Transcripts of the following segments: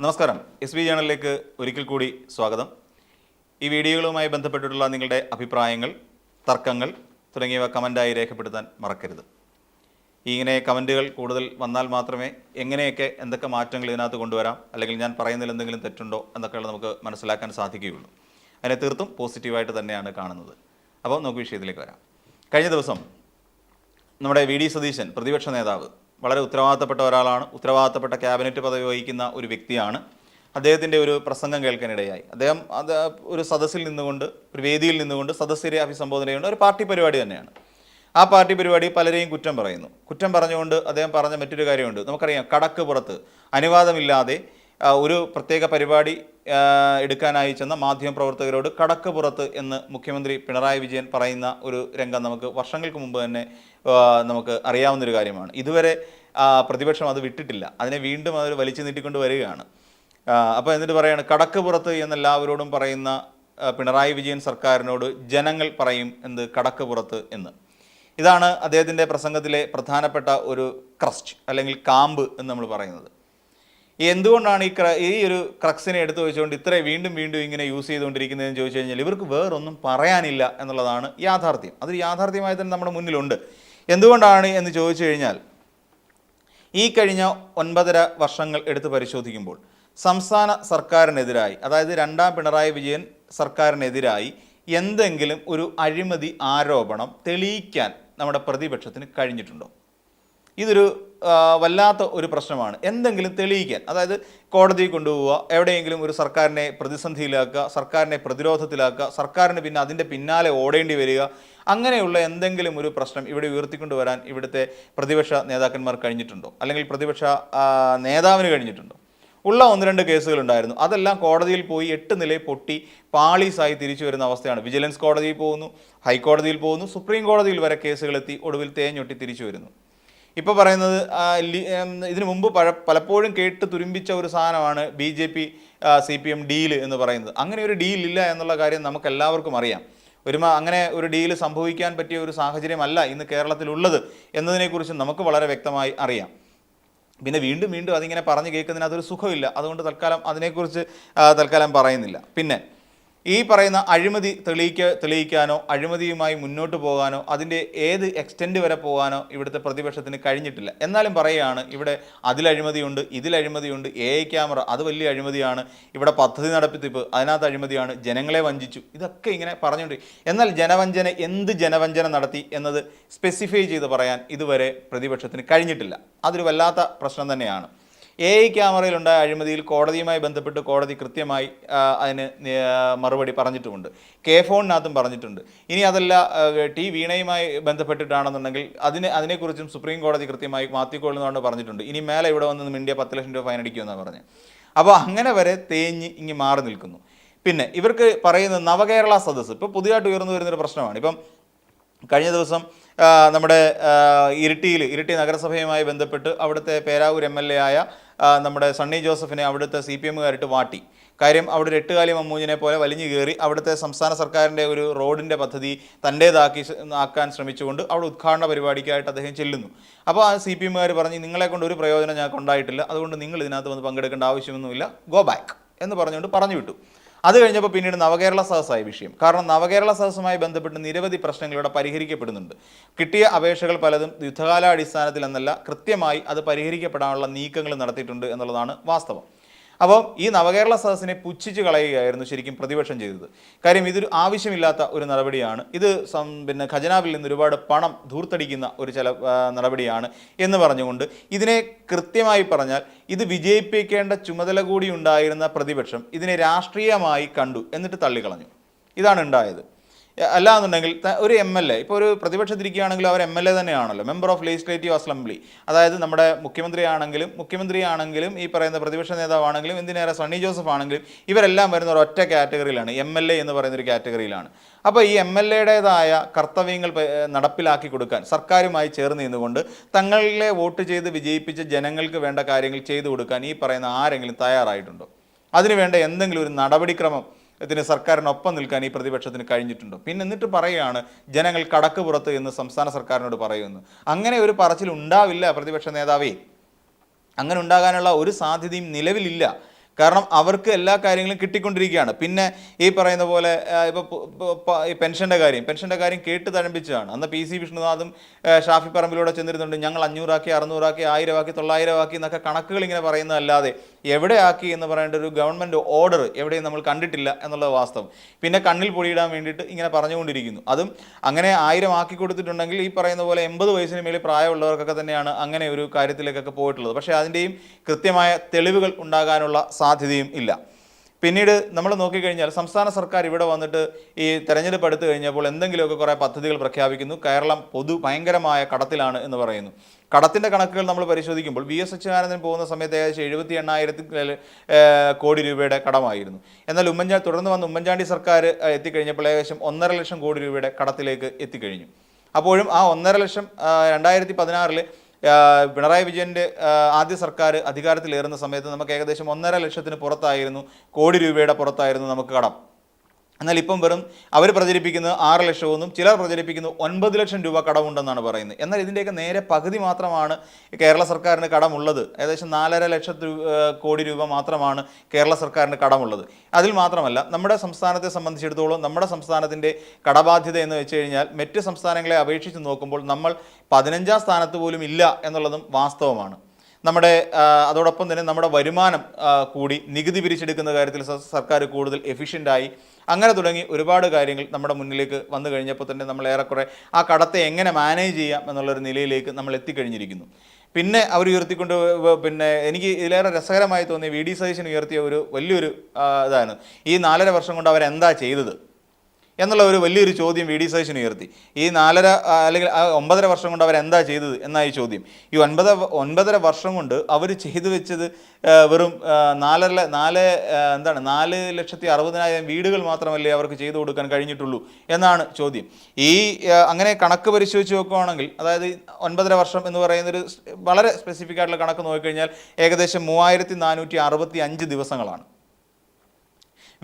നമസ്കാരം. S B ചാനലിലേക്ക് ഒരിക്കൽ കൂടി സ്വാഗതം. ഈ വീഡിയോകളുമായി ബന്ധപ്പെട്ടിട്ടുള്ള നിങ്ങളുടെ അഭിപ്രായങ്ങൾ തർക്കങ്ങൾ തുടങ്ങിയവ കമന്റായി രേഖപ്പെടുത്താൻ മറക്കരുത്. ഇങ്ങനെ കമന്റുകൾ കൂടുതൽ വന്നാൽ മാത്രമേ എങ്ങനെയൊക്കെ എന്തൊക്കെ മാറ്റങ്ങൾ ഇതിനകത്ത് കൊണ്ടുവരാം അല്ലെങ്കിൽ ഞാൻ പറയുന്നതിൽ എന്തെങ്കിലും തെറ്റുണ്ടോ എന്നൊക്കെയുള്ള നമുക്ക് മനസ്സിലാക്കാൻ സാധിക്കുകയുള്ളൂ. അതിനെ തീർത്തും പോസിറ്റീവായിട്ട് തന്നെയാണ് കാണുന്നത്. അപ്പോൾ നമുക്ക് വിഷയത്തിലേക്ക് വരാം. കഴിഞ്ഞ ദിവസം നമ്മുടെ വി ഡി സതീശൻ പ്രതിപക്ഷ നേതാവ് വളരെ ഉത്തരവാദിത്തപ്പെട്ട ഒരാളാണ്. ഉത്തരവാദിത്തപ്പെട്ട ക്യാബിനറ്റ് പദവി വഹിക്കുന്ന ഒരു വ്യക്തിയാണ്. അദ്ദേഹത്തിന്റെ ഒരു പ്രസംഗം കേൾക്കാനിടയായി. അദ്ദേഹം അത് ഒരു സദസ്സിൽ നിന്നുകൊണ്ട് ഒരു വേദിയിൽ നിന്നുകൊണ്ട് സദസ്യരെ അഭിസംബോധന ചെയ്യുന്ന ഒരു പാർട്ടി പരിപാടി തന്നെയാണ്. ആ പാർട്ടി പരിപാടി പലരെയും കുറ്റം പറയുന്നു. കുറ്റം പറഞ്ഞുകൊണ്ട് അദ്ദേഹം പറഞ്ഞ മറ്റൊരു കാര്യമുണ്ട്. നമുക്കറിയാം കടക്ക് പുറത്ത് അനുവാദമില്ലാതെ ഒരു പ്രത്യേക പരിപാടി എടുക്കാനായി ചെന്ന മാധ്യമപ്രവർത്തകരോട് കടക്ക് പുറത്ത് എന്ന് മുഖ്യമന്ത്രി പിണറായി വിജയൻ പറയുന്ന ഒരു രംഗം നമുക്ക് വർഷങ്ങൾക്ക് മുമ്പ് തന്നെ നമുക്ക് അറിയാവുന്നൊരു കാര്യമാണ്. ഇതുവരെ പ്രതിപക്ഷം അത് വിട്ടിട്ടില്ല. അതിനെ വീണ്ടും അവർ വലിച്ചു നീട്ടിക്കൊണ്ട് വരികയാണ്. അപ്പോൾ എന്നിട്ട് പറയാണ് കടക്കപ്പുറത്ത് എന്നെല്ലാവരോടും പറയുന്ന പിണറായി വിജയൻ സർക്കാരിനോട് ജനങ്ങൾ പറയും എന്ത് കടക്കപ്പുറത്ത് എന്ന്. ഇതാണ് അദ്ദേഹത്തിന്റെ പ്രസംഗത്തിലെ പ്രധാനപ്പെട്ട ഒരു ക്രസ്റ്റ് അല്ലെങ്കിൽ കാമ്പ് എന്ന് നമ്മൾ പറയുന്നത്. എന്തുകൊണ്ടാണ് ഈ ഈ ഒരു ക്രക്സിനെ എടുത്തു വെച്ചുകൊണ്ട് ഇത്രയും വീണ്ടും വീണ്ടും ഇങ്ങനെ യൂസ് ചെയ്തുകൊണ്ടിരിക്കുന്നതെന്ന് ചോദിച്ചു കഴിഞ്ഞാൽ ഇവർക്ക് വേറൊന്നും പറയാനില്ല എന്നുള്ളതാണ് യാഥാർത്ഥ്യം. അത് യാഥാർത്ഥ്യമായി തന്നെ നമ്മുടെ മുന്നിലുണ്ട്. എന്തുകൊണ്ടാണ് എന്ന് ചോദിച്ചു കഴിഞ്ഞാൽ ഈ കഴിഞ്ഞ ഒൻപതര വർഷങ്ങൾ എടുത്ത് പരിശോധിക്കുമ്പോൾ സംസ്ഥാന സർക്കാരിനെതിരായി അതായത് രണ്ടാം പിണറായി വിജയൻ സർക്കാരിനെതിരായി എന്തെങ്കിലും ഒരു അഴിമതി ആരോപണം തെളിയിക്കാൻ നമ്മുടെ പ്രതിപക്ഷത്തിന് കഴിഞ്ഞിട്ടുണ്ടോ? ഇതൊരു വല്ലാത്ത ഒരു പ്രശ്നമാണ്. എന്തെങ്കിലും തെളിയിക്കാൻ അതായത് കോടതിയിൽ കൊണ്ടുപോവുക എവിടെയെങ്കിലും ഒരു സർക്കാരിനെ പ്രതിസന്ധിയിലാക്കുക സർക്കാരിനെ പ്രതിരോധത്തിലാക്കുക സർക്കാരിന് പിന്നെ അതിന്റെ പിന്നാലെ ഓടേണ്ടി വരിക അങ്ങനെയുള്ള എന്തെങ്കിലും ഒരു പ്രശ്നം ഇവിടെ ഉയർത്തിക്കൊണ്ടുവരാൻ ഇവിടുത്തെ പ്രതിപക്ഷ നേതാക്കന്മാർ കഴിഞ്ഞിട്ടുണ്ടോ? അല്ലെങ്കിൽ പ്രതിപക്ഷ നേതാവിന് കഴിഞ്ഞിട്ടുണ്ടോ? ഉള്ള ഒന്ന് രണ്ട് കേസുകൾ ഉണ്ടായിരുന്നു. അതെല്ലാം കോടതിയിൽ പോയി എട്ട് നിലയിൽ പൊട്ടി പാളീസായി തിരിച്ചു വരുന്ന അവസ്ഥയാണ്. വിജിലൻസ് കോടതിയിൽ പോകുന്നു ഹൈക്കോടതിയിൽ പോകുന്നു സുപ്രീം കോടതിയിൽ വരെ കേസുകളെത്തി ഒടുവിൽ തേഞ്ഞൊട്ടി തിരിച്ചു വരുന്നു. ഇപ്പോൾ പറയുന്നത് ഇതിനു മുമ്പ് പഴ പലപ്പോഴും കേട്ട് തുരുമ്പിച്ച ഒരു സാധനമാണ് B J P C P M deal എന്ന് പറയുന്നത്. അങ്ങനെ ഒരു ഡീൽ ഇല്ല എന്നുള്ള കാര്യം നമുക്ക് എല്ലാവർക്കും അറിയാം. ഒരു അങ്ങനെ ഒരു ഡീൽ സംഭവിക്കാൻ പറ്റിയ ഒരു സാഹചര്യമല്ല ഇന്ന് കേരളത്തിലുള്ളത് എന്നതിനെക്കുറിച്ച് നമുക്ക് വളരെ വ്യക്തമായി അറിയാം. പിന്നെ വീണ്ടും വീണ്ടും അതിങ്ങനെ പറഞ്ഞു കേൾക്കുന്നതിന് അതൊരു സുഖമില്ല. അതുകൊണ്ട് തൽക്കാലം അതിനെക്കുറിച്ച് തൽക്കാലം പറയുന്നില്ല. പിന്നെ ഈ പറയുന്ന അഴിമതി തെളിയിക്ക തെളിയിക്കാനോ അഴിമതിയുമായി മുന്നോട്ട് പോകാനോ അതിന്റെ ഏത് എക്സ്റ്റെൻഡ് വരെ പോകാനോ ഇവിടുത്തെ പ്രതിപക്ഷത്തിന് കഴിഞ്ഞിട്ടില്ല. എന്നാലും പറയുകയാണ് ഇവിടെ അതിലഴിമതിയുണ്ട് ഇതിലഴിമതിയുണ്ട് എ ഐ ക്യാമറ അത് വലിയ അഴിമതിയാണ് ഇവിടെ പദ്ധതി നടപ്പിത്തിപ്പ് അതിനകത്ത് അഴിമതിയാണ് ജനങ്ങളെ വഞ്ചിച്ചു. ഇതൊക്കെ ഇങ്ങനെ പറഞ്ഞുകൊണ്ട് എന്നാൽ ജനവഞ്ചന എന്ത് ജനവഞ്ചന നടത്തി എന്നത് സ്പെസിഫൈ ചെയ്ത് പറയാൻ ഇതുവരെ പ്രതിപക്ഷത്തിന് കഴിഞ്ഞിട്ടില്ല. അതൊരു വല്ലാത്ത പ്രശ്നം തന്നെയാണ്. എ ഐ ക്യാമറയിലുണ്ടായ അഴിമതിയിൽ കോടതിയുമായി ബന്ധപ്പെട്ട് കോടതി കൃത്യമായി അതിന് മറുപടി പറഞ്ഞിട്ടുമുണ്ട്. കെ ഫോണിനകത്തും പറഞ്ഞിട്ടുണ്ട്. ഇനി അതല്ല ടി വീണയുമായി ബന്ധപ്പെട്ടിട്ടാണെന്നുണ്ടെങ്കിൽ അതിന് അതിനെക്കുറിച്ചും സുപ്രീം കോടതി കൃത്യമായി മാറ്റിക്കൊള്ളുന്നതുകൊണ്ട് പറഞ്ഞിട്ടുണ്ട്. ഇനി മേലെ ഇവിടെ വന്ന് ഇന്ത്യ പത്ത് ലക്ഷം രൂപ ഫൈൻ അടിക്കുമെന്നാണ് പറഞ്ഞത് അപ്പോൾ അങ്ങനെ വരെ തേഞ്ഞ് ഇങ്ങ് മാറി നിൽക്കുന്നു. പിന്നെ ഇവർക്ക് പറയുന്ന നവകേരള സദസ്സ് ഇപ്പോൾ പുതിയതായിട്ട് ഉയർന്നു വരുന്നൊരു പ്രശ്നമാണ്. ഇപ്പം കഴിഞ്ഞ ദിവസം നമ്മുടെ ഇരിട്ടിയിൽ ഇരിട്ടി നഗരസഭയുമായി ബന്ധപ്പെട്ട് അവിടുത്തെ പേരാവൂർ എം എൽ എ ആയ നമ്മുടെ സണ്ണി ജോസഫിനെ അവിടുത്തെ സി പി എമ്മുകാരിട്ട് വാട്ടി കാര്യം അവിടെ ഒരു എട്ടുകാലി മമ്മൂഞ്ഞിനെ പോലെ വലിഞ്ഞു കയറി അവിടുത്തെ സംസ്ഥാന സർക്കാരിന്റെ ഒരു റോഡിന്റെ പദ്ധതി തന്റേതാക്കി ആക്കാൻ ശ്രമിച്ചുകൊണ്ട് അവിടെ ഉദ്ഘാടന പരിപാടിക്കായിട്ട് അദ്ദേഹം ചെല്ലുന്നു. അപ്പോൾ ആ സി പി എമ്മുകാർ പറഞ്ഞ് നിങ്ങളെ കൊണ്ട് ഒരു പ്രയോജനം ഞങ്ങൾക്ക് ഉണ്ടായിട്ടില്ല അതുകൊണ്ട് നിങ്ങൾ ഇതിനകത്ത് വന്ന് പങ്കെടുക്കേണ്ട ആവശ്യമൊന്നുമില്ല. Go back. എന്ന് പറഞ്ഞുകൊണ്ട് പറഞ്ഞു വിട്ടു. അത് കഴിഞ്ഞപ്പോൾ പിന്നീട് നവകേരള സദസ്സായ വിഷയം. കാരണം നവകേരള സദസ്സുമായി ബന്ധപ്പെട്ട് നിരവധി പ്രശ്നങ്ങൾ ഇവിടെ പരിഹരിക്കപ്പെടുന്നുണ്ട്. കിട്ടിയ അപേക്ഷകൾ പലതും യുദ്ധകാലാടിസ്ഥാനത്തിൽ എന്നല്ല കൃത്യമായി അത് പരിഹരിക്കപ്പെടാനുള്ള നീക്കങ്ങൾ നടത്തിയിട്ടുണ്ട് എന്നുള്ളതാണ് വാസ്തവം. അപ്പോൾ ഈ നവകേരള സദസ്സിനെ പുച്ഛിച്ച് കളയുകയായിരുന്നു ശരിക്കും പ്രതിപക്ഷം ചെയ്തത്. കാര്യം ഇതൊരു ആവശ്യമില്ലാത്ത ഒരു നടപടിയാണ്. ഇത് പിന്നെ ഖജനാവിൽ നിന്ന് ഒരുപാട് പണം ധൂർത്തടിക്കുന്ന ഒരു ചില നടപടിയാണ് എന്ന് പറഞ്ഞുകൊണ്ട് ഇതിനെ കൃത്യമായി പറഞ്ഞാൽ ഇത് വിജയിപ്പിക്കേണ്ട ചുമതല കൂടി ഉണ്ടായിരുന്ന പ്രതിപക്ഷം ഇതിനെ രാഷ്ട്രീയമായി കണ്ടു എന്നിട്ട് തള്ളിക്കളഞ്ഞു. ഇതാണ് ഉണ്ടായത്. എ- അല്ലാന്നുണ്ടെങ്കിൽ ഒരു എം എൽ എ ഇപ്പോൾ ഒരു പ്രതിപക്ഷത്തിരിക്കുകയാണെങ്കിൽ അവർ എം എൽ എ തന്നെയാണല്ലോ. മെമ്പർ ഓഫ് ലെജിസ്ലേറ്റീവ് അസംബ്ലി അതായത് നമ്മുടെ മുഖ്യമന്ത്രിയാണെങ്കിലും മുഖ്യമന്ത്രിയാണെങ്കിലും ഈ പറയുന്ന പ്രതിപക്ഷ നേതാവാണെങ്കിലും എന്തിനേറെ സണ്ണി ജോസഫ് ആണെങ്കിലും ഇവരെല്ലാം വരുന്ന ഒരു ഒറ്റ കാറ്റഗറിയിലാണ്. എം എൽ എ എന്ന് പറയുന്ന ഒരു കാറ്റഗറിയിലാണ്. അപ്പോൾ ഈ എം എൽ എയുടേതായ കർത്തവ്യങ്ങൾ നടപ്പിലാക്കി കൊടുക്കാൻ സർക്കാരുമായി ചേർന്ന് നിന്നുകൊണ്ട് തങ്ങളെ വോട്ട് ചെയ്ത് വിജയിപ്പിച്ച ജനങ്ങൾക്ക് വേണ്ട കാര്യങ്ങൾ ചെയ്തു കൊടുക്കാൻ ഈ പറയുന്ന ആരെങ്കിലും തയ്യാറായിട്ടുണ്ടോ? അതിനുവേണ്ട എന്തെങ്കിലും ഒരു നടപടിക്രമം ഇതിന് സർക്കാരിനൊപ്പം നിൽക്കാൻ ഈ പ്രതിപക്ഷത്തിന് കഴിഞ്ഞിട്ടുണ്ടോ. പിന്നെ എന്നിട്ട് പറയുകയാണ് ജനങ്ങൾ കടക്ക് പുറത്ത് എന്ന് സംസ്ഥാന സർക്കാരിനോട് പറയുന്നു. അങ്ങനെ ഒരു പറച്ചിൽ ഉണ്ടാവില്ല പ്രതിപക്ഷ നേതാവേ. അങ്ങനെ ഉണ്ടാകാനുള്ള ഒരു സാധ്യതയും നിലവിലില്ല. കാരണം അവർക്ക് എല്ലാ കാര്യങ്ങളും കിട്ടിക്കൊണ്ടിരിക്കുകയാണ്. പിന്നെ ഈ പറയുന്ന പോലെ ഇപ്പോൾ ഈ പെൻഷന്റെ കാര്യം പെൻഷന്റെ കാര്യം കേട്ട് തഴമ്പിച്ചതാണ്. അന്ന് പി സി വിഷ്ണുനാഥും ഷാഫി പറമ്പിലൂടെ ചെന്നിരുന്നുണ്ട്. ഞങ്ങൾ അഞ്ഞൂറാക്കി അറുന്നൂറാക്കി ആയിരമാക്കി തൊള്ളായിരമാക്കി എന്നൊക്കെ കണക്കുകൾ ഇങ്ങനെ പറയുന്നതല്ലാതെ എവിടെയാക്കി എന്ന് പറയേണ്ട ഒരു ഗവൺമെന്റ് ഓർഡർ എവിടെയും നമ്മൾ കണ്ടിട്ടില്ല എന്നുള്ളത് വാസ്തവം. പിന്നെ കണ്ണിൽ പൊടിയിടാൻ വേണ്ടിയിട്ട് ഇങ്ങനെ പറഞ്ഞുകൊണ്ടിരിക്കുന്നു. അതും അങ്ങനെ ആയിരം ആക്കി കൊടുത്തിട്ടുണ്ടെങ്കിൽ ഈ പറയുന്ന പോലെ എൺപത് വയസ്സിന് മേളിൽ പ്രായമുള്ളവർക്കൊക്കെ തന്നെയാണ് അങ്ങനെ ഒരു കാര്യത്തിലേക്കൊക്കെ പോയിട്ടുള്ളത്. പക്ഷേ അതിന്റെയും കൃത്യമായ തെളിവുകൾ ഉണ്ടാകാനുള്ള സാധ്യതയും ഇല്ല. പിന്നീട് നമ്മൾ നോക്കിക്കഴിഞ്ഞാൽ സംസ്ഥാന സർക്കാർ ഇവിടെ വന്നിട്ട് ഈ തെരഞ്ഞെടുപ്പ് എടുത്തു കഴിഞ്ഞപ്പോൾ എന്തെങ്കിലുമൊക്കെ കുറേ പദ്ധതികൾ പ്രഖ്യാപിക്കുന്നു. കേരളം പൊതു ഭയങ്കരമായ കടത്തിലാണ് എന്ന് പറയുന്നു. കടത്തിന്റെ കണക്കുകൾ നമ്മൾ പരിശോധിക്കുമ്പോൾ വി എസ് അച്യുതാനന്ദൻ പോകുന്ന സമയത്ത് ഏകദേശം എഴുപത്തി എണ്ണായിരത്തി കോടി രൂപയുടെ കടമായിരുന്നു. എന്നാൽ ഉമ്മൻചാണ്ടി തുടർന്ന് വന്ന ഉമ്മൻചാണ്ടി സർക്കാർ എത്തിക്കഴിഞ്ഞപ്പോൾ ഏകദേശം ഒന്നര ലക്ഷം കോടി രൂപയുടെ കടത്തിലേക്ക് എത്തിക്കഴിഞ്ഞു. അപ്പോഴും ആ ഒന്നര ലക്ഷം രണ്ടായിരത്തി പതിനാറിൽ പിണറായി വിജയന്റെ ആദ്യ സർക്കാർ അധികാരത്തിലേറുന്ന സമയത്ത് നമുക്ക് ഏകദേശം ഒന്നര ലക്ഷത്തിന് പുറത്തായിരുന്നു കോടി രൂപയുടെ പുറത്തായിരുന്നു നമുക്ക് കടം. എന്നാൽ ഇപ്പം വെറും അവർ പ്രചരിപ്പിക്കുന്നത് ആറ് ലക്ഷമെന്നും ചിലർ പ്രചരിപ്പിക്കുന്നത് ഒൻപത് ലക്ഷം രൂപ കടമുണ്ടെന്നാണ് പറയുന്നത്. എന്നാൽ ഇതിന്റെയൊക്കെ നേരെ പകുതി മാത്രമാണ് കേരള സർക്കാരിന് കടമുള്ളത്. ഏകദേശം നാലര ലക്ഷം കോടി രൂപ മാത്രമാണ് കേരള സർക്കാരിന് കടമുള്ളത്. അതിൽ മാത്രമല്ല നമ്മുടെ സംസ്ഥാനത്തെ സംബന്ധിച്ചിടത്തോളം നമ്മുടെ സംസ്ഥാനത്തിന്റെ കടബാധ്യത എന്ന് വെച്ച് കഴിഞ്ഞാൽ മറ്റ് സംസ്ഥാനങ്ങളെ അപേക്ഷിച്ച് നോക്കുമ്പോൾ നമ്മൾ പതിനഞ്ചാം സ്ഥാനത്ത് പോലും ഇല്ല എന്നുള്ളതും വാസ്തവമാണ്. നമ്മുടെ അതോടൊപ്പം തന്നെ നമ്മുടെ വരുമാനം കൂടി നികുതി പിരിച്ചെടുക്കുന്ന കാര്യത്തിൽ സർക്കാർ കൂടുതൽ എഫിഷ്യന്റായി അങ്ങനെ തുടങ്ങി ഒരുപാട് കാര്യങ്ങൾ നമ്മുടെ മുന്നിലേക്ക് വന്നു കഴിഞ്ഞപ്പോൾ തന്നെ നമ്മൾ ഏറെക്കുറെ ആ കടത്തെ എങ്ങനെ മാനേജ് ചെയ്യാം എന്നുള്ളൊരു നിലയിലേക്ക് നമ്മൾ എത്തിക്കഴിഞ്ഞിരിക്കുന്നു. പിന്നെ അവർ ഉയർത്തിക്കൊണ്ട് പിന്നെ എനിക്ക് ഇതിലേറെ രസകരമായി തോന്നിയ വി ഡി സതീശൻ ഉയർത്തിയ ഒരു വലിയൊരു ഇതാണ്. ഈ നാലര വർഷം കൊണ്ട് അവരെന്താ ചെയ്തത്? എന്നുള്ള ഒരു വലിയൊരു ചോദ്യം വി ഡി സതീശൻ ഉയർത്തി. ഈ നാലര അല്ലെങ്കിൽ ഒമ്പതര വർഷം കൊണ്ട് അവർ എന്താ ചെയ്തത് ഈ ചോദ്യം. ഈ ഒൻപത് ഒൻപതര വർഷം കൊണ്ട് അവർ ചെയ്തു വെച്ചത് വെറും നാലര നാല് എന്താണ് നാല് ലക്ഷത്തി അറുപതിനായിരം വീടുകൾ മാത്രമല്ലേ അവർക്ക് ചെയ്തു കൊടുക്കാൻ കഴിഞ്ഞിട്ടുള്ളൂ എന്നാണ് ചോദ്യം. ഈ അങ്ങനെ കണക്ക് പരിശോധിച്ച് നോക്കുകയാണെങ്കിൽ അതായത് ഒൻപതര വർഷം എന്ന് പറയുന്നൊരു ഒരു വളരെ സ്പെസിഫിക് ആയിട്ടുള്ള കണക്ക് നോക്കിക്കഴിഞ്ഞാൽ ഏകദേശം മൂവായിരത്തി നാനൂറ്റി അറുപത്തി അഞ്ച് ദിവസങ്ങളാണ്.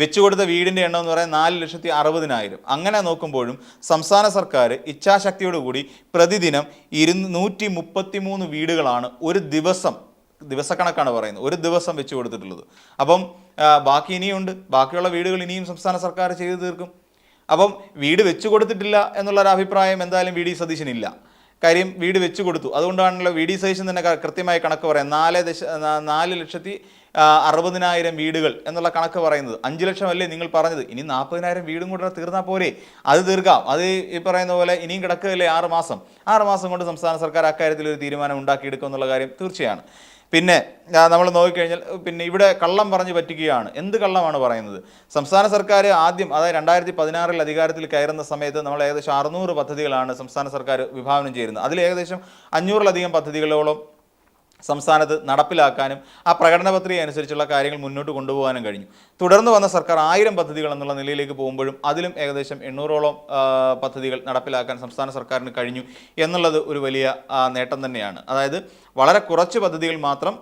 വെച്ചുകൊടുത്ത വീടിന്റെ എണ്ണം എന്ന് പറയുന്നത് നാല് ലക്ഷത്തി അറുപതിനായിരം. അങ്ങനെ നോക്കുമ്പോഴും സംസ്ഥാന സർക്കാർ ഇച്ഛാശക്തിയോടുകൂടി പ്രതിദിനം ഇരുന്നൂറ്റി മുപ്പത്തി മൂന്ന് വീടുകളാണ് ഒരു ദിവസം ദിവസക്കണക്കാണ് പറയുന്നത് ഒരു ദിവസം വെച്ച് കൊടുത്തിട്ടുള്ളത്. അപ്പം ബാക്കി ഇനിയുണ്ട്. ബാക്കിയുള്ള വീടുകൾ ഇനിയും സംസ്ഥാന സർക്കാർ ചെയ്തു തീർക്കും. അപ്പം വീട് വെച്ചു കൊടുത്തിട്ടില്ല എന്നുള്ളൊരു അഭിപ്രായം എന്തായാലും വി ഡി സതീശനില്ല. കാര്യം വീട് വെച്ചു കൊടുത്തു. അതുകൊണ്ടാണല്ലോ വി ഡി തന്നെ കൃത്യമായി കണക്ക് പറയാം നാല് ദശ നാല് ലക്ഷത്തി അറുപതിനായിരം വീടുകൾ എന്നുള്ള കണക്ക് പറയുന്നത്. അഞ്ച് ലക്ഷം അല്ലേ നിങ്ങൾ പറഞ്ഞത്. ഇനി നാൽപ്പതിനായിരം വീടും കൂടെ തീർന്നാൽ പോരെ. അത് തീർക്കാം അത് ഈ പറയുന്ന പോലെ ഇനിയും കിടക്കുകയല്ലേ ആറ് മാസം. ആറ് മാസം കൊണ്ട് സംസ്ഥാന സർക്കാർ അക്കാര്യത്തിൽ ഒരു തീരുമാനം ഉണ്ടാക്കിയെടുക്കും എന്നുള്ള കാര്യം തീർച്ചയാണ്. പിന്നെ നമ്മൾ നോക്കിക്കഴിഞ്ഞാൽ പിന്നെ ഇവിടെ കള്ളം പറഞ്ഞ് പറ്റിക്കുകയാണ്. എന്ത് കള്ളമാണ് പറയുന്നത്? സംസ്ഥാന സർക്കാർ ആദ്യം അതായത് രണ്ടായിരത്തി പതിനാറിൽ അധികാരത്തിൽ കയറുന്ന സമയത്ത് നമ്മൾ ഏകദേശം അറുന്നൂറ് പദ്ധതികളാണ് സംസ്ഥാന സർക്കാർ വിഭാവനം ചെയ്യുന്നത്. അതിൽ ഏകദേശം അഞ്ഞൂറിലധികം പദ്ധതികളോളം സംസ്ഥാനത്ത് നടപ്പിലാക്കാനും ആ പ്രകടന പത്രിക അനുസരിച്ചുള്ള കാര്യങ്ങൾ മുന്നോട്ട് കൊണ്ടുപോകാനും കഴിഞ്ഞു. തുടർന്ന് വന്ന സർക്കാർ ആയിരം പദ്ധതികൾ എന്നുള്ള നിലയിലേക്ക് പോകുമ്പോഴും അതിലും ഏകദേശം എണ്ണൂറോളം പദ്ധതികൾ നടപ്പിലാക്കാൻ സംസ്ഥാന സർക്കാരിന് കഴിഞ്ഞു എന്നുള്ളത് ഒരു വലിയ നേട്ടം തന്നെയാണ്. അതായത് വളരെ കുറച്ച് പദ്ധതികൾ മാത്രം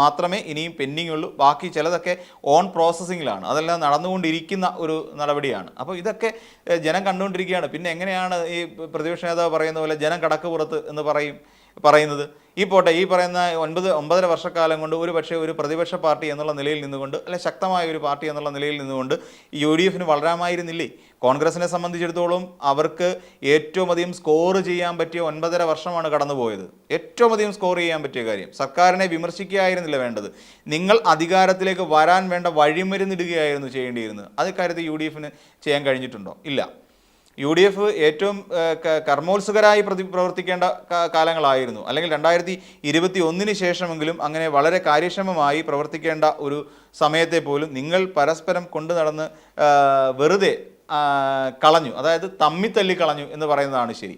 മാത്രമേ ഇനിയും പെൻഡിങ് ഉള്ളൂ. ബാക്കി ചിലതൊക്കെ ഓൺ പ്രോസസ്സിങ്ങിലാണ് അതെല്ലാം നടന്നുകൊണ്ടിരിക്കുന്ന ഒരു നടപടിയാണ്. അപ്പോൾ ഇതൊക്കെ ജനം കണ്ടുകൊണ്ടിരിക്കുകയാണ്. പിന്നെ എങ്ങനെയാണ് ഈ പ്രതിപക്ഷ നേതാവ് പറയുന്ന പോലെ ജനം കടക്ക് പുറത്ത് എന്ന് പറയും. പറയുന്നത്. ഈ പോട്ടെ ഈ പറയുന്ന ഒൻപത് ഒമ്പതര വർഷക്കാലം കൊണ്ട് ഒരു പക്ഷേ ഒരു പ്രതിപക്ഷ പാർട്ടി എന്നുള്ള നിലയിൽ നിന്നുകൊണ്ട് അല്ലെ ശക്തമായ ഒരു പാർട്ടി എന്നുള്ള നിലയിൽ നിന്നുകൊണ്ട് യു ഡി എഫിന് വളരാമായിരുന്നില്ലേ? കോൺഗ്രസിനെ സംബന്ധിച്ചിടത്തോളം അവർക്ക് ഏറ്റവും അധികം സ്കോർ ചെയ്യാൻ പറ്റിയ ഒൻപതര വർഷമാണ് കടന്നുപോയത്. ഏറ്റവും അധികം സ്കോർ ചെയ്യാൻ പറ്റിയ കാര്യം സർക്കാരിനെ വിമർശിക്കുകയായിരുന്നില്ല വേണ്ടത്. നിങ്ങൾ അധികാരത്തിലേക്ക് വരാൻ വേണ്ട വഴിമരുന്നിടുകയായിരുന്നു ചെയ്യേണ്ടിയിരുന്നത്. അത് കാര്യത്തിൽ യു ഡി എഫിന് ചെയ്യാൻ കഴിഞ്ഞിട്ടുണ്ടോ? ഇല്ല. യു ഡി എഫ് ഏറ്റവും കർമ്മോത്സുകരായി പ്രതി പ്രവർത്തിക്കേണ്ട കാലങ്ങളായിരുന്നു. അല്ലെങ്കിൽ രണ്ടായിരത്തി ഇരുപത്തി ഒന്നിന് ശേഷമെങ്കിലും അങ്ങനെ വളരെ കാര്യക്ഷമമായി പ്രവർത്തിക്കേണ്ട ഒരു സമയത്തെ പോലും നിങ്ങൾ പരസ്പരം കൊണ്ടു നടന്ന് വെറുതെ കളഞ്ഞു. അതായത് തമ്മിത്തല്ലി കളഞ്ഞു എന്ന് പറയുന്നതാണ് ശരി.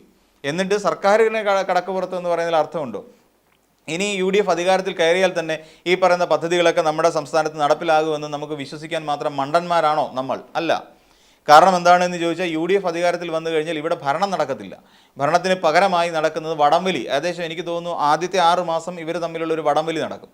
എന്നിട്ട് സർക്കാരിനെ കടക്കുപുറത്ത് കടക്ക് പുറത്ത് എന്ന് പറയുന്നതിൽ അർത്ഥമുണ്ടോ? ഇനി യു ഡി എഫ് അധികാരത്തിൽ കയറിയാൽ തന്നെ ഈ പറയുന്ന പദ്ധതികളൊക്കെ നമ്മുടെ സംസ്ഥാനത്ത് നടപ്പിലാകുമെന്ന് നമുക്ക് വിശ്വസിക്കാൻ മാത്രം മണ്ടന്മാരാണോ നമ്മൾ? അല്ല. കാരണം എന്താണെന്ന് ചോദിച്ചാൽ യു ഡി എഫ് അധികാരത്തിൽ വന്നു കഴിഞ്ഞാൽ ഇവിടെ ഭരണം നടക്കത്തില്ല. ഭരണത്തിന് പകരമായി നടക്കുന്നത് വടംവലി. ഏകദേശം എനിക്ക് തോന്നുന്നു ആദ്യത്തെ ആറ് മാസം ഇവർ തമ്മിലുള്ള ഒരു വടംവലി നടക്കും.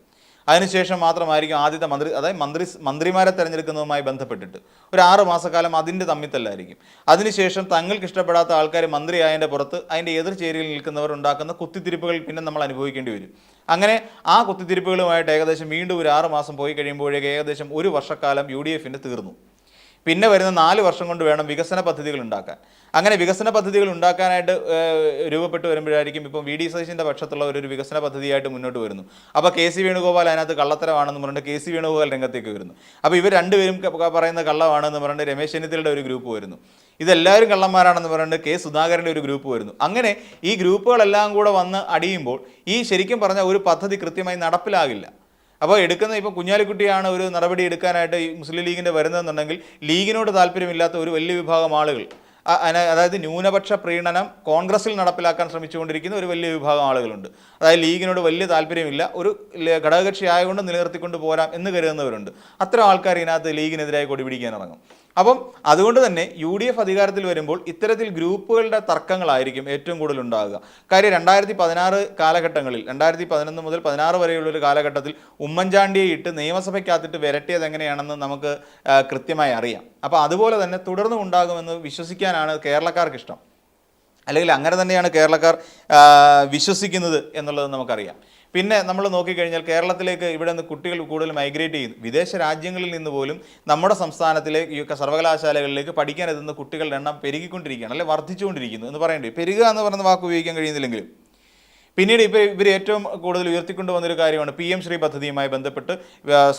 അതിനുശേഷം മാത്രമായിരിക്കും ആദ്യത്തെ മന്ത്രി അതായത് മന്ത്രി മന്ത്രിമാരെ തിരഞ്ഞെടുക്കുന്നതുമായി ബന്ധപ്പെട്ടിട്ട്. ഒരു ആറ് മാസക്കാലം അതിന്റെ തമ്മിത്തല്ലായിരിക്കും. അതിനുശേഷം തങ്ങൾക്ക് ഇഷ്ടപ്പെടാത്ത ആൾക്കാർ മന്ത്രിയായതിന്റെ പുറത്ത് അതിന്റെ എതിർ ചേരിയിൽ നിൽക്കുന്നവർ ഉണ്ടാക്കുന്ന കുത്തിത്തിരിപ്പുകൾ പിന്നെ നമ്മൾ അനുഭവിക്കേണ്ടി വരും. അങ്ങനെ ആ കുത്തിത്തിരിപ്പുകളുമായിട്ട് ഏകദേശം വീണ്ടും ഒരു ആറ് മാസം പോയി കഴിയുമ്പോഴേക്ക് ഏകദേശം ഒരു വർഷക്കാലം യു തീർന്നു. പിന്നെ വരുന്ന നാല് വർഷം കൊണ്ട് വേണം വികസന പദ്ധതികൾ ഉണ്ടാക്കാൻ. അങ്ങനെ വികസന പദ്ധതികൾ ഉണ്ടാക്കാനായിട്ട് രൂപപ്പെട്ട് വരുമ്പോഴായിരിക്കും ഇപ്പം വി ഡി സതീശിന്റെ പക്ഷത്തുള്ള ഒരു വികസന പദ്ധതിയായിട്ട് മുന്നോട്ട് വരുന്നു. അപ്പോൾ കെ സി വേണുഗോപാൽ അതിനകത്ത് കള്ളത്തരമാണെന്ന് പറഞ്ഞിട്ട് കെ സി വേണുഗോപാൽ രംഗത്തേക്ക് വരുന്നു. അപ്പോൾ ഇവർ രണ്ടുപേരും പറയുന്ന കള്ളമാണെന്ന് പറഞ്ഞിട്ട് രമേശ് ചെന്നിത്തലയുടെ ഒരു ഗ്രൂപ്പ് വരുന്നു. ഇതെല്ലാവരും കള്ളന്മാരാണെന്ന് പറഞ്ഞിട്ട് കെ സുധാകരന്റെ ഒരു ഗ്രൂപ്പ് വരുന്നു. അങ്ങനെ ഈ ഗ്രൂപ്പുകളെല്ലാം കൂടെ വന്ന് അടിയുമ്പോൾ ഈ ശരിക്കും പറഞ്ഞ ഒരു പദ്ധതി കൃത്യമായി നടപ്പിലാകില്ല. അപ്പോൾ എടുക്കുന്ന ഇപ്പോൾ കുഞ്ഞാലിക്കുട്ടിയാണ് ഒരു നടപടി എടുക്കാനായിട്ട് മുസ്ലിം ലീഗിന്റെ വരുന്നതെന്നുണ്ടെങ്കിൽ ലീഗിനോട് താല്പര്യമില്ലാത്ത ഒരു വലിയ വിഭാഗം ആളുകൾ അതായത് ന്യൂനപക്ഷ പ്രീണനം കോൺഗ്രസിൽ നടപ്പിലാക്കാൻ ശ്രമിച്ചുകൊണ്ടിരിക്കുന്ന ഒരു വലിയ വിഭാഗം ആളുകളുണ്ട്. അതായത് ലീഗിനോട് വലിയ താല്പര്യമില്ല. ഒരു ഘടകകക്ഷി ആയതുകൊണ്ട് നിലനിർത്തിക്കൊണ്ട് പോരാം എന്ന് കരുതുന്നവരുണ്ട്. അത്തരം ആൾക്കാർ ഇതിനകത്ത് ലീഗിനെതിരായി കൊടി പിടിക്കാൻ ഇറങ്ങും. അപ്പം അതുകൊണ്ട് തന്നെ യു ഡി എഫ് അധികാരത്തിൽ വരുമ്പോൾ ഇത്തരത്തിൽ ഗ്രൂപ്പുകളുടെ തർക്കങ്ങളായിരിക്കും ഏറ്റവും കൂടുതൽ ഉണ്ടാകുക. കാര്യം രണ്ടായിരത്തി പതിനാറ് കാലഘട്ടങ്ങളിൽ രണ്ടായിരത്തി പതിനൊന്ന് മുതൽ പതിനാറ് വരെയുള്ള ഒരു കാലഘട്ടത്തിൽ ഉമ്മൻചാണ്ടിയെ ഇട്ട് നിയമസഭയ്ക്കകത്തിട്ട് വിരട്ടിയത് എങ്ങനെയാണെന്ന് നമുക്ക് കൃത്യമായി അറിയാം. അപ്പോൾ അതുപോലെ തന്നെ തുടർന്നും ഉണ്ടാകുമെന്ന് വിശ്വസിക്കാനാണ് കേരളക്കാർക്ക് ഇഷ്ടം അല്ലെങ്കിൽ അങ്ങനെ തന്നെയാണ് കേരളക്കാർ വിശ്വസിക്കുന്നത് എന്നുള്ളത് നമുക്കറിയാം. പിന്നെ നമ്മൾ നോക്കിക്കഴിഞ്ഞാൽ കേരളത്തിലേക്ക് ഇവിടെ നിന്ന് കുട്ടികൾ കൂടുതൽ മൈഗ്രേറ്റ് ചെയ്യുന്നു. വിദേശ രാജ്യങ്ങളിൽ നിന്ന് പോലും നമ്മുടെ സംസ്ഥാനത്തിലെ ഈ സർവകലാശാലകളിലേക്ക് പഠിക്കാൻ എത്തുന്ന കുട്ടികളുടെ എണ്ണം പെരുകിക്കൊണ്ടിരിക്കുകയാണ് അല്ലെ വർദ്ധിച്ചുകൊണ്ടിരിക്കുന്നു എന്ന് പറയേണ്ടി പെരുക എന്ന് പറയുന്ന വാക്ക് ഉപയോഗിക്കാൻ കഴിയുന്നില്ലെങ്കിലും. പിന്നീട് ഇപ്പോൾ ഇവർ ഏറ്റവും കൂടുതൽ ഉയർത്തിക്കൊണ്ടുവന്നൊരു കാര്യമാണ് പി എം ശ്രീ പദ്ധതിയുമായി ബന്ധപ്പെട്ട്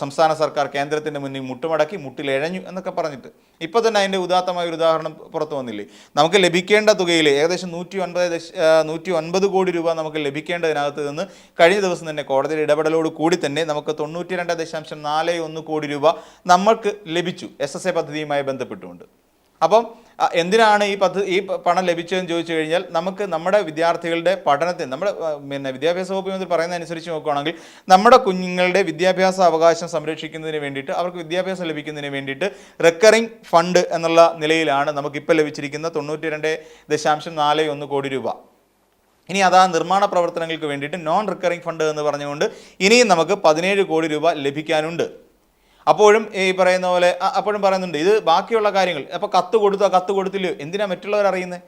സംസ്ഥാന സർക്കാർ കേന്ദ്രത്തിന്റെ മുന്നിൽ മുട്ടുമടക്കി മുട്ടിലഴഞ്ഞു എന്നൊക്കെ പറഞ്ഞിട്ട്. ഇപ്പോൾ തന്നെ അതിന്റെ ഉദാത്തമായ ഒരു ഉദാഹരണം പുറത്തു വന്നില്ലേ? നമുക്ക് ലഭിക്കേണ്ട തുകയിൽ ഏകദേശം നൂറ്റി ഒൻപത് ദശ നൂറ്റി ഒൻപത് കോടി രൂപ നമുക്ക് ലഭിക്കേണ്ടതിനകത്ത് നിന്ന് കഴിഞ്ഞ ദിവസം തന്നെ കോടതിയുടെ ഇടപെടലോട് കൂടി തന്നെ നമുക്ക് തൊണ്ണൂറ്റി രണ്ട് ദശാംശം നാല് ഒന്ന് കോടി രൂപ നമ്മൾക്ക് ലഭിച്ചു എസ് എസ് എ പദ്ധതിയുമായി ബന്ധപ്പെട്ടുകൊണ്ട്. അപ്പം എന്തിനാണ് ഈ പദ്ധതി ഈ പണം ലഭിച്ചതെന്ന് ചോദിച്ചു കഴിഞ്ഞാൽ നമുക്ക് നമ്മുടെ വിദ്യാർത്ഥികളുടെ പഠനത്തെ നമ്മുടെ പിന്നെ വിദ്യാഭ്യാസ വകുപ്പ് മന്ത്രി പറയുന്ന അനുസരിച്ച് നോക്കുകയാണെങ്കിൽ നമ്മുടെ കുഞ്ഞുങ്ങളുടെ വിദ്യാഭ്യാസ അവകാശം സംരക്ഷിക്കുന്നതിന് വേണ്ടിയിട്ട് അവർക്ക് വിദ്യാഭ്യാസം ലഭിക്കുന്നതിന് വേണ്ടിയിട്ട് റെക്കറിംഗ് ഫണ്ട് എന്നുള്ള നിലയിലാണ് നമുക്കിപ്പോൾ ലഭിച്ചിരിക്കുന്ന തൊണ്ണൂറ്റി രണ്ട് ദശാംശം നാല് ഒന്ന് കോടി രൂപ. ഇനി അതാ നിർമ്മാണ പ്രവർത്തനങ്ങൾക്ക് വേണ്ടിയിട്ട് നോൺ റിക്കറിംഗ് ഫണ്ട് എന്ന് പറഞ്ഞുകൊണ്ട് ഇനിയും നമുക്ക് പതിനേഴ് കോടി രൂപ ലഭിക്കാനുണ്ട്. അപ്പോഴും ഈ പറയുന്ന പോലെ അപ്പോഴും പറയുന്നുണ്ട് ഇത് ബാക്കിയുള്ള കാര്യങ്ങൾ. അപ്പോൾ കത്ത് കൊടുത്തോ കത്ത് കൊടുത്തില്ലയോ? എന്തിനാ മറ്റുള്ളവർ അറിയുന്നത്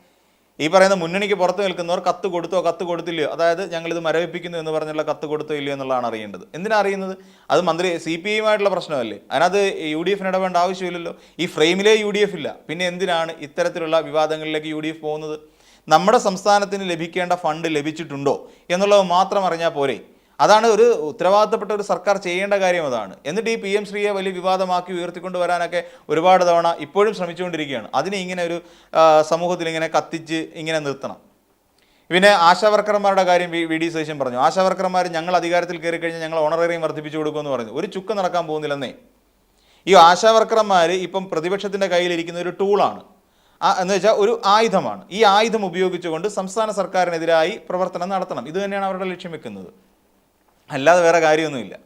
ഈ പറയുന്ന മുന്നണിക്ക് പുറത്ത് നിൽക്കുന്നവർ കത്ത് കൊടുത്തോ കത്ത് കൊടുത്തില്ലയോ? അതായത് ഞങ്ങളിത് മരവിപ്പിക്കുന്നു എന്ന് പറഞ്ഞുള്ള കത്ത് കൊടുത്തോ ഇല്ലയോ എന്നുള്ളതാണ് അറിയേണ്ടത്. എന്തിനാ അറിയുന്നത്? അത് മന്ത്രി സി പി ഐയുമായിട്ടുള്ള പ്രശ്നമല്ലേ? അതിനകത്ത് യു ഡി എഫിന് ഇടപെടേണ്ട ആവശ്യമില്ലല്ലോ. ഈ ഫ്രെയിമിലേ യു ഡി എഫ് ഇല്ല. പിന്നെ എന്തിനാണ് ഇത്തരത്തിലുള്ള വിവാദങ്ങളിലേക്ക് യു ഡി എഫ് പോകുന്നത്? നമ്മുടെ സംസ്ഥാനത്തിന് ലഭിക്കേണ്ട ഫണ്ട് ലഭിച്ചിട്ടുണ്ടോ? എന്നുള്ളത് മാത്രം അറിഞ്ഞാൽ പോരെ. അതാണ് ഒരു ഉത്തരവാദിത്തപ്പെട്ട ഒരു സർക്കാർ ചെയ്യേണ്ട കാര്യം അതാണ്. എന്നിട്ട് ഈ പി എം ശ്രീയെ വലിയ വിവാദമാക്കി ഉയർത്തിക്കൊണ്ട് വരാനൊക്കെ ഒരുപാട് തവണ ഇപ്പോഴും ശ്രമിച്ചുകൊണ്ടിരിക്കുകയാണ്. അതിനെ ഇങ്ങനെ ഒരു സമൂഹത്തിൽ ഇങ്ങനെ കത്തിച്ച് ഇങ്ങനെ നിർത്തണം. പിന്നെ ആശാവർക്കർമാരുടെ കാര്യം വി ഡി സതീശൻ പറഞ്ഞു. ആശാവർക്കർമാർ ഞങ്ങൾ അധികാരത്തിൽ കയറി കഴിഞ്ഞാൽ ഞങ്ങൾ ഓണറേറിയം വർദ്ധിപ്പിച്ചു കൊടുക്കുമെന്ന് പറഞ്ഞു. ഒരു ചുക്ക് നടക്കാൻ പോകുന്നില്ലെന്നേ. ഈ ആശാവർക്കർമാർ ഇപ്പം പ്രതിപക്ഷത്തിന്റെ കയ്യിലിരിക്കുന്ന ഒരു ടൂളാണ് എന്ന് വെച്ചാൽ ഒരു ആയുധമാണ്. ഈ ആയുധം ഉപയോഗിച്ചുകൊണ്ട് സംസ്ഥാന സർക്കാരിനെതിരായി പ്രവർത്തനം നടത്തണം. ഇത് തന്നെയാണ് അവരുടെ ലക്ഷ്യം വെക്കുന്നത്. അല്ലാതെ വേറെ കാര്യമൊന്നുമില്ല.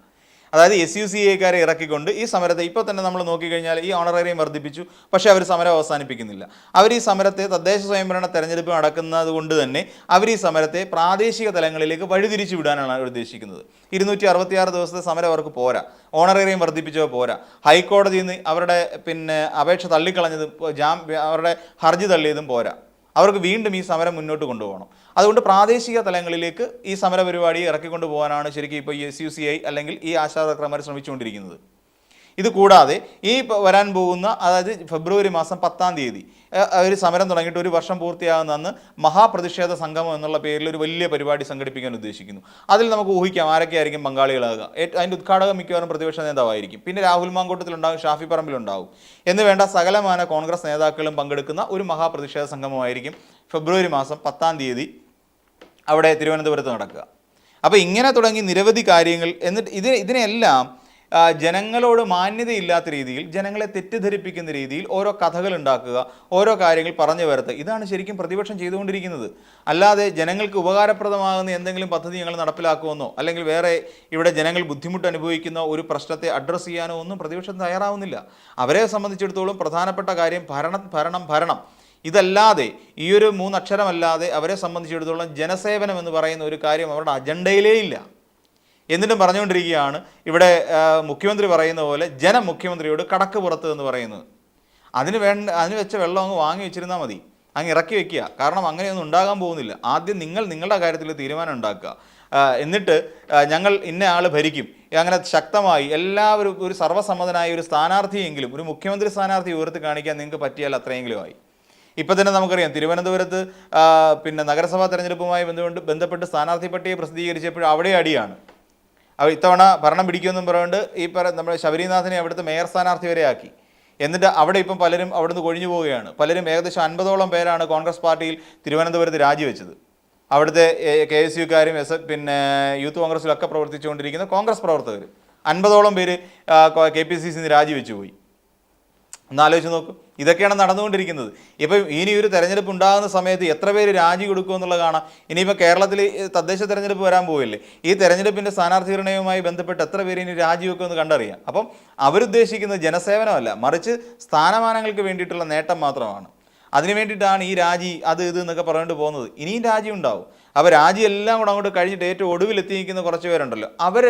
അതായത് എസ് യു സി എക്കാരെ ഇറക്കിക്കൊണ്ട് ഈ സമരത്തെ ഇപ്പോൾ തന്നെ നമ്മൾ നോക്കിക്കഴിഞ്ഞാൽ ഈ ഓണറേറിയം വർദ്ധിപ്പിച്ചു. പക്ഷേ അവർ സമരം അവസാനിപ്പിക്കുന്നില്ല. അവർ ഈ സമരത്തെ തദ്ദേശ സ്വയംഭരണ തെരഞ്ഞെടുപ്പ് നടക്കുന്നത് കൊണ്ട് തന്നെ അവർ ഈ സമരത്തെ പ്രാദേശിക തലങ്ങളിലേക്ക് വഴിതിരിച്ചു വിടാനാണ് അവർ ഉദ്ദേശിക്കുന്നത്. ഇരുന്നൂറ്റി അറുപത്തിയാറ് ദിവസത്തെ സമരം അവർക്ക് പോരാ. ഓണറേറിയം വർദ്ധിപ്പിച്ചോ പോരാ. ഹൈക്കോടതിയിൽ നിന്ന് അവരുടെ പിന്നെ അപേക്ഷ തള്ളിക്കളഞ്ഞതും ജാം അവരുടെ ഹർജി തള്ളിയതും പോരാ. അവർക്ക് വീണ്ടും ഈ സമരം മുന്നോട്ട് കൊണ്ടുപോകണം. അതുകൊണ്ട് പ്രാദേശിക തലങ്ങളിലേക്ക് ഈ സമര പരിപാടി ഇറക്കിക്കൊണ്ടു പോകാനാണ് ശരിക്കും ഇപ്പോൾ ഈ എസ് യു സി ഐ അല്ലെങ്കിൽ ഈ ആശാവർക്കർമാർ ശ്രമിച്ചുകൊണ്ടിരിക്കുന്നത്. ഇത് കൂടാതെ ഈ വരാൻ പോകുന്ന അതായത് ഫെബ്രുവരി മാസം പത്താം തീയതി ഒരു സമരം തുടങ്ങിയിട്ട് ഒരു വർഷം പൂർത്തിയാകുന്ന അന്ന് മഹാപ്രതിഷേധ സംഗമം എന്നുള്ള പേരിൽ ഒരു വലിയ പരിപാടി സംഘടിപ്പിക്കാൻ ഉദ്ദേശിക്കുന്നു. അതിൽ നമുക്ക് ഊഹിക്കാം ആരൊക്കെയായിരിക്കും പങ്കാളികളാകുക. അതിന്റെ ഉദ്ഘാടകം മിക്കവാറും പ്രതിപക്ഷ നേതാവായിരിക്കും. പിന്നെ രാഹുൽ മാങ്കോട്ടത്തിലുണ്ടാകും ഷാഫി പറമ്പിലുണ്ടാകും. എന്ന് വേണ്ട സകലമാന കോൺഗ്രസ് നേതാക്കളും പങ്കെടുക്കുന്ന ഒരു മഹാപ്രതിഷേധ സംഗമമായിരിക്കും ഫെബ്രുവരി മാസം പത്താം തീയതി അവിടെ തിരുവനന്തപുരത്ത് നടക്കുക. അപ്പോൾ ഇങ്ങനെ തുടങ്ങി നിരവധി കാര്യങ്ങൾ എന്നിട്ട് ഇത് ഇതിനെല്ലാം ജനങ്ങളോട് മാന്യതയില്ലാത്ത രീതിയിൽ ജനങ്ങളെ തെറ്റിദ്ധരിപ്പിക്കുന്ന രീതിയിൽ ഓരോ കഥകൾ ഉണ്ടാക്കുക ഓരോ കാര്യങ്ങൾ പറഞ്ഞു വരുത്തുക. ഇതാണ് ശരിക്കും പ്രതിപക്ഷം ചെയ്തുകൊണ്ടിരിക്കുന്നത്. അല്ലാതെ ജനങ്ങൾക്ക് ഉപകാരപ്രദമാകുന്ന എന്തെങ്കിലും പദ്ധതി ഞങ്ങൾ നടപ്പിലാക്കുമെന്നോ അല്ലെങ്കിൽ വേറെ ഇവിടെ ജനങ്ങൾ ബുദ്ധിമുട്ട് അനുഭവിക്കുന്ന ഒരു പ്രശ്നത്തെ അഡ്രസ്സ് ചെയ്യാനോ ഒന്നും പ്രതിപക്ഷം തയ്യാറാവുന്നില്ല. അവരെ സംബന്ധിച്ചിടത്തോളം പ്രധാനപ്പെട്ട കാര്യം ഭരണം ഭരണം ഭരണം. ഇതല്ലാതെ ഈ ഒരു മൂന്നക്ഷരമല്ലാതെ അവരെ സംബന്ധിച്ചിടത്തോളം ജനസേവനം എന്ന് പറയുന്ന ഒരു കാര്യം അവരുടെ അജണ്ടയിലേ ഇല്ല. എന്നിട്ടും പറഞ്ഞുകൊണ്ടിരിക്കുകയാണ്. ഇവിടെ മുഖ്യമന്ത്രി പറയുന്ന പോലെ ജനം മുഖ്യമന്ത്രിയോട് കടക്ക് പുറത്ത് എന്ന് പറയുന്നത്. അതിന് വേണ്ട അതിന് വെച്ച വെള്ളം അങ്ങ് വാങ്ങി വെച്ചിരുന്നാൽ മതി. അങ്ങ് ഇറക്കി വെക്കുക. കാരണം അങ്ങനെയൊന്നും ഉണ്ടാകാൻ പോകുന്നില്ല. ആദ്യം നിങ്ങൾ നിങ്ങളുടെ കാര്യത്തിൽ തീരുമാനം ഉണ്ടാക്കുക. എന്നിട്ട് ഞങ്ങൾ ഇന്ന ആൾ ഭരിക്കും. അങ്ങനെ ശക്തമായി എല്ലാവരും ഒരു സർവസമ്മതനായ ഒരു സ്ഥാനാർത്ഥിയെങ്കിലും ഒരു മുഖ്യമന്ത്രി സ്ഥാനാർത്ഥി ഉയർത്തി കാണിക്കാൻ നിങ്ങൾക്ക് പറ്റിയാൽ അത്രയെങ്കിലും ആയി ഇപ്പം തന്നെ നമുക്കറിയാം തിരുവനന്തപുരത്ത് പിന്നെ നഗരസഭാ തെരഞ്ഞെടുപ്പുമായി ബന്ധപ്പെട്ട് ബന്ധപ്പെട്ട് സ്ഥാനാർത്ഥി പട്ടിക പ്രസിദ്ധീകരിച്ചപ്പോൾ അവിടെ അടിയാണ്. അവർ ഇത്തവണ ഭരണം പിടിക്കുമെന്നും പറഞ്ഞുകൊണ്ട് ഈ പറ നമ്മുടെ ശബരിനാഥനെ അവിടുത്തെ മേയർ സ്ഥാനാർത്ഥി വരെ ആക്കി. എന്നിട്ട് അവിടെ ഇപ്പം പലരും അവിടുന്ന് കൊഴിഞ്ഞു പോവുകയാണ്. പലരും ഏകദേശം അൻപതോളം പേരാണ് കോൺഗ്രസ് പാർട്ടിയിൽ തിരുവനന്തപുരത്ത് രാജിവെച്ചത്. അവിടുത്തെ കെ എസ് യുക്കാരും എസ് പിന്നെ യൂത്ത് കോൺഗ്രസിലൊക്കെ പ്രവർത്തിച്ചുകൊണ്ടിരിക്കുന്ന കോൺഗ്രസ് പ്രവർത്തകർ അൻപതോളം പേര് കെ പി സി സിന്ന് രാജിവെച്ചു പോയി. ഒന്ന് ആലോചിച്ച് നോക്കും. ഇതൊക്കെയാണ് നടന്നുകൊണ്ടിരിക്കുന്നത്. ഇപ്പം ഇനി ഒരു തെരഞ്ഞെടുപ്പ് ഉണ്ടാകുന്ന സമയത്ത് എത്ര പേര് രാജി കൊടുക്കും എന്നുള്ളത് കാണാം ഇനിയിപ്പോൾ കേരളത്തിൽ തദ്ദേശ തെരഞ്ഞെടുപ്പ് വരാൻ പോവില്ലേ? ഈ തെരഞ്ഞെടുപ്പിന്റെ സ്ഥാനാർത്ഥി നിർണയവുമായി ബന്ധപ്പെട്ട് എത്ര പേര് ഇനി രാജിവെക്കുമെന്ന് കണ്ടറിയാം. അപ്പം അവരുദ്ദേശിക്കുന്നത് ജനസേവനമല്ല മറിച്ച് സ്ഥാനമാനങ്ങൾക്ക് വേണ്ടിയിട്ടുള്ള നേട്ടം മാത്രമാണ്. അതിന് വേണ്ടിയിട്ടാണ് ഈ രാജി അത് ഇത് എന്നൊക്കെ പറഞ്ഞുകൊണ്ട് പോകുന്നത്. ഇനിയും രാജി ഉണ്ടാവും. അപ്പോൾ രാജി എല്ലാം കൂടെ അങ്ങോട്ട് കഴിഞ്ഞിട്ട് ഏറ്റവും ഒടുവിൽ എത്തിയിരിക്കുന്ന കുറച്ച് പേരുണ്ടല്ലോ. അവർ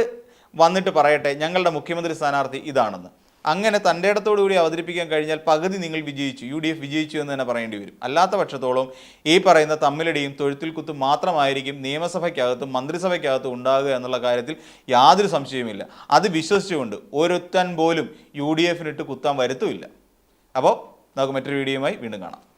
വന്നിട്ട് പറയട്ടെ ഞങ്ങളുടെ മുഖ്യമന്ത്രി സ്ഥാനാർത്ഥി ഇതാണെന്ന്. അങ്ങനെ തന്റെ ഇടത്തോടു കൂടി അവതരിപ്പിക്കാൻ കഴിഞ്ഞാൽ പകുതി നിങ്ങൾ വിജയിച്ചു യു ഡി എഫ് വിജയിച്ചു എന്ന് തന്നെ പറയേണ്ടി വരും. അല്ലാത്ത പക്ഷത്തോളം ഈ പറയുന്ന തമ്മിലടിയും തൊഴുത്തിൽ കുത്തും മാത്രമായിരിക്കും നിയമസഭയ്ക്കകത്തും മന്ത്രിസഭയ്ക്കകത്തും ഉണ്ടാകുക എന്നുള്ള കാര്യത്തിൽ യാതൊരു സംശയവുമില്ല. അത് വിശ്വസിച്ചുകൊണ്ട് ഒരുത്തൻ പോലും യു ഡി എഫിനിട്ട് കുത്താൻ വരുത്തുമില്ല. അപ്പോൾ നമുക്ക് മറ്റൊരു വീഡിയോയുമായി വീണ്ടും കാണാം.